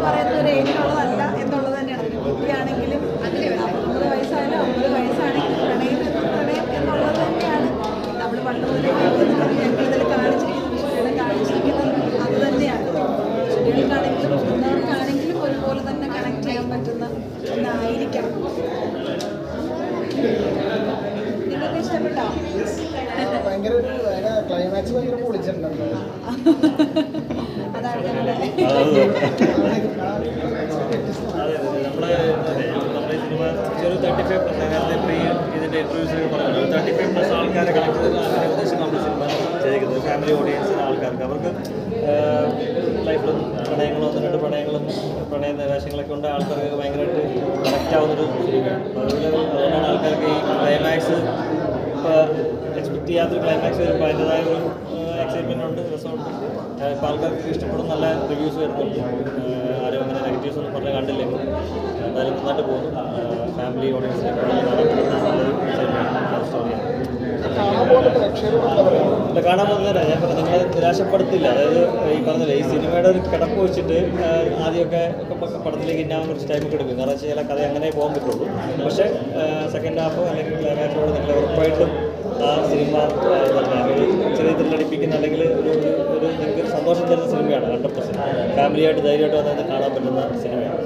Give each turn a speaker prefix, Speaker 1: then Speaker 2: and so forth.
Speaker 1: എന്ന് പറയുന്നത് ഒരു ഏജിനുള്ളതല്ല എന്നുള്ളത് തന്നെയാണ്. അതിന് കുട്ടിയാണെങ്കിലും അമ്പത് വയസ്സായാലും അമ്പത് വയസ്സാണെങ്കിലും പ്രണയം പ്രണയം എന്നുള്ളത് തന്നെയാണ്. നമ്മൾ പണ്ട് മുതലേ ഞങ്ങളിതിൽ കാണിച്ചിരിക്കുന്നത് വിഷയങ്ങൾ കാണിച്ചിരിക്കുന്നത് അത് തന്നെയാണ്. കുട്ടികൾക്കാണെങ്കിലും മുതിർന്നവർക്കാണെങ്കിലും ഒരുപോലെ തന്നെ കണക്ട് ചെയ്യാൻ പറ്റുന്ന ഒന്നായിരിക്കണം. നിങ്ങൾക്ക് ഇഷ്ടപ്പെട്ടോ?
Speaker 2: ഭയങ്കര ക്ലൈമാക്സ് ഭയങ്കര പൊളിച്ചിട്ടുണ്ടല്ലോ.
Speaker 1: അതാണ് ഞങ്ങളുടെ
Speaker 3: അതെ നമ്മളെ അതെ നമ്മുടെ സിനിമ ഒരു തേർട്ടി നേരത്തെ പ്രീ ഇതിന്റെ ഇന്റർവ്യൂസ് പറഞ്ഞു പ്ലസ് ആൾക്കാരെ കണക്ട് ചെയ്ത് അങ്ങനെ ഉദ്ദേശം നമ്മൾ ഫാമിലി ഓഡിയൻസിലെ ആൾക്കാർക്ക്. അവർക്ക് ലൈഫിലും പ്രണയങ്ങളും ഒന്ന് രണ്ട് പ്രണയങ്ങളും പ്രണയ നിരാശങ്ങളൊക്കെ ഉണ്ട്. ആൾക്കാർക്ക് ഭയങ്കരമായിട്ട് കണക്റ്റ് ആവുന്നൊരു അതുകൊണ്ടാണ് ആൾക്കാർക്ക് ഈ ക്ലൈമാക്സ് ഇപ്പോൾ എക്സ്പെക്ട് ചെയ്യാത്തൊരു ക്ലൈമാക്സ് വരുമ്പോൾ അതിന്റെതായ ഒരു എക്സൈറ്റ്മെന്റ് ഉണ്ട് രസമുണ്ട്. ഇപ്പോൾ ആൾക്കാർക്ക് ഇഷ്ടപ്പെടുന്ന നല്ല റിവ്യൂസ് വരുന്നുണ്ട്. ആരും അങ്ങനെ നെഗറ്റീവ്സ് ഒന്നും പറഞ്ഞ് കണ്ടില്ലെങ്കിൽ നന്നായിട്ട് പോകുന്നു. ഫാമിലി ഓഡിയൻസിനെ അല്ല കാണാൻ പോകുന്നതല്ല ഞാൻ പറഞ്ഞു നിങ്ങളെ നിരാശപ്പെടുത്തില്ല. അതായത് ഈ പറഞ്ഞില്ല ഈ സിനിമയുടെ ഒരു കിടപ്പ് വെച്ചിട്ട് ആദ്യമൊക്കെ പടത്തിലേക്ക് ഇന്നാൻ കുറച്ച് ടൈം എടുക്കും. കാരണം വെച്ചാൽ ചില കഥ അങ്ങനെ പോകാൻ പറ്റുള്ളൂ. പക്ഷേ സെക്കൻഡ് ഹാഫ് അല്ലെങ്കിൽ ക്ലൈമാക്സോട് നിങ്ങൾ ഉറപ്പായിട്ടും ആ സിനിമ ചെറിയ ത്രില്ലടിപ്പിക്കുന്ന അല്ലെങ്കിൽ ഒരു ഒരു നിങ്ങൾക്ക് സന്തോഷം തരുന്ന സിനിമയാണ് ഹൺഡ്രഡ് പെർസെന്റ് ഫാമിലിയായിട്ട് ധൈര്യമായിട്ട് വന്നത് കാണാൻ പറ്റുന്ന സിനിമയാണ്.